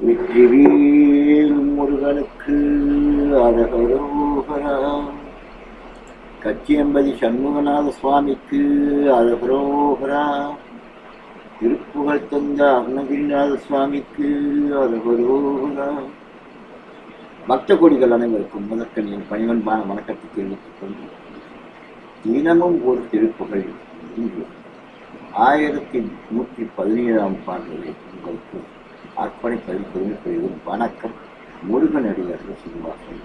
வெற்றிவேல் முருகனுக்கு அரகரோகரா கச்சியம்பதி சண்முகநாத சுவாமிக்கு அரகரோகரா திருப்புகழ் தந்த அருணகிரிநாத சுவாமிக்கு அரகரோகரா பக்த கோடிகள் அனைவருக்கும் முதற்கன் என் பணிவன்பான வணக்கத்தை தெரிவித்துக் கொண்டு தினமும் ஒரு திருப்புகள் இன்று ஆயிரத்தி நூற்றி பதினேழாம் பாடலை உங்களுக்கு அர்ப்பணிப்பதில் பெருமை பெரிதும் வணக்கம் முருகனடியார்கள் சீனிவாசன்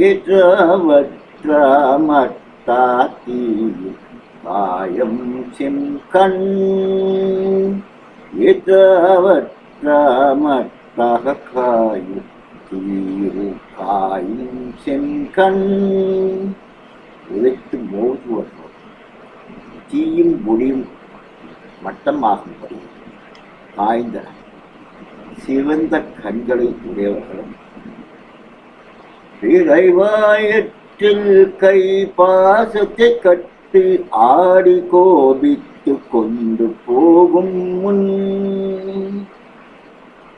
ஏற்றவற்ற காயம் செம்கண் ஏற்றவற்ற மத்தக காயும் தீரு காயும் செம்கண் உழைத்து மோதுவர்கள் தீயும் முடியும் மட்டமாகும்படி காய்ந்த சிவந்த கண்களை உடையவர்களும் இறைவாயற்றில் கை பாசத்தை கட்டு ஆடி கோபித்து கொண்டு போகும் முன்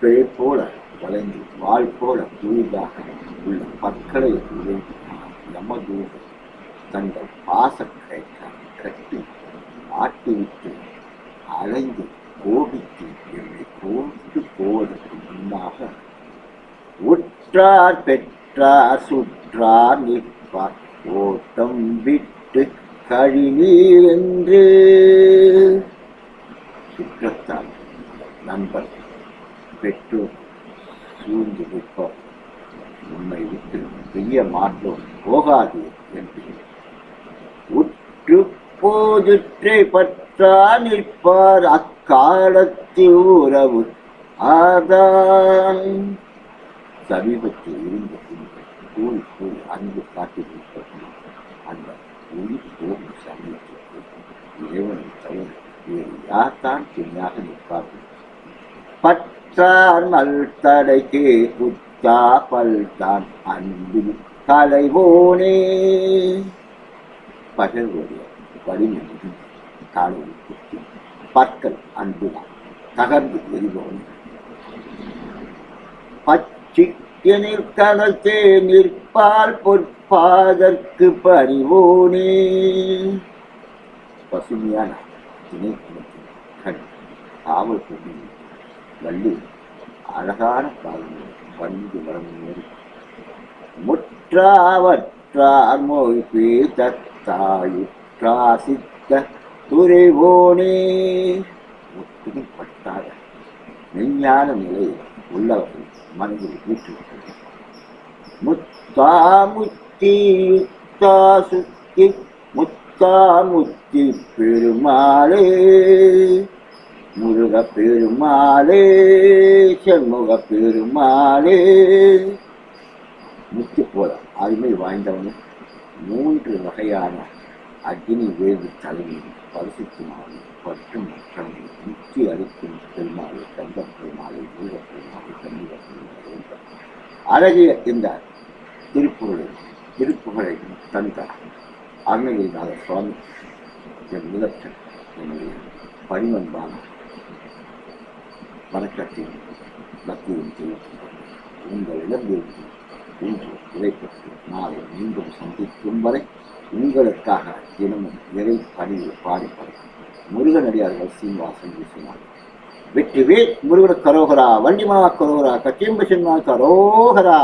பேர் போல வளைந்து வாழ் போல புதிதாக உள்ள பற்களை உழைத்து தங்கள் பாசக்கை கட்டி ஆட்டிவிட்டு அலைந்து கோபித்து என்னை கோபித்து போவதற்கு முன்னாக உற்றார் பெற்றார் சுற்றார் நிற்பார். ஓட்டம் விட்டு கழிநீர் என்று சுற்றத்தார் நண்பர் பெற்றோர் சூழ்ந்து நிற்போம். உண்மை விட்டு செய்ய மாட்டோம் போகாது என்று. உற்று போதுற்றை பற்றா நிற்பார். அக்காலத்தில் உறவு ஆதான் சமீபத்தில் இருந்த கூறி கூறி அன்பு காட்டி அந்த உயிர் போகும் சமயத்திற்கு இறைவனை தவிர வேறு யார்தான் துணையாக நிற்பார்கள்? பற்றார் மல்தடைக்கே குத்தா பல்தான் அன்பில் கலைவோனே பகல்வடைய வலிமையும் காலை குத்தி பற்கள் அன்புதான் தகர்ந்து எரிபவன். பச்சிக்கு கலத்தே நிற்பால் பொற்பாதற்கு பறிவோனே பசுமையான திணை கண் காவல் கொண்டு வள்ளி அழகான காவல் வந்து வளர்ந்து முற்றாவற்றார் மொழி பேத்தாயுற்றா சித்த துறைவோனே முற்றுகில் மெய்ஞான நிலையில் உள்ளவர்கள் மனதில் வீற்றுவிட்டது முத்தா முத்தி யுத்தா சுத்தி முத்தா முத்தி பெருமாளே. முருக பெருமாளே செண்முக பெருமாளே. முத்து போல அருமை வாய்ந்தவனே மூன்று வகையான அக்னி வேது தலைமையில் பரிசுத்துமாறு பற்றும் மற்றவனை முத்தி அளிக்கும் பெருமாளை கந்த பெருமாளை வீர பெருமாளை கன்னிக பெருமாளை அழகிய இந்த திருப்புகழை திருப்புகளை தந்தார் அருணகிரிநாத சுவாமி என் முதற்கன் என்னுடைய பணிவன்பான வணக்கத்தையும் பக்தியும் தெரிவிக்கின்றோம் இருக்கும் இன்று இதைப்பற்றி நாளை மீண்டும் சந்திக்கும் வரை உங்களுக்காக தினமும் இறை பணியில் பாடுபடும். முருகனடியார்கள் சீனிவாசன் வீசினார் வெற்றிவேல் முருகன கரோகரா வண்டிமனா கரோகரா கச்சியம்ப சின்மா கரோகரா.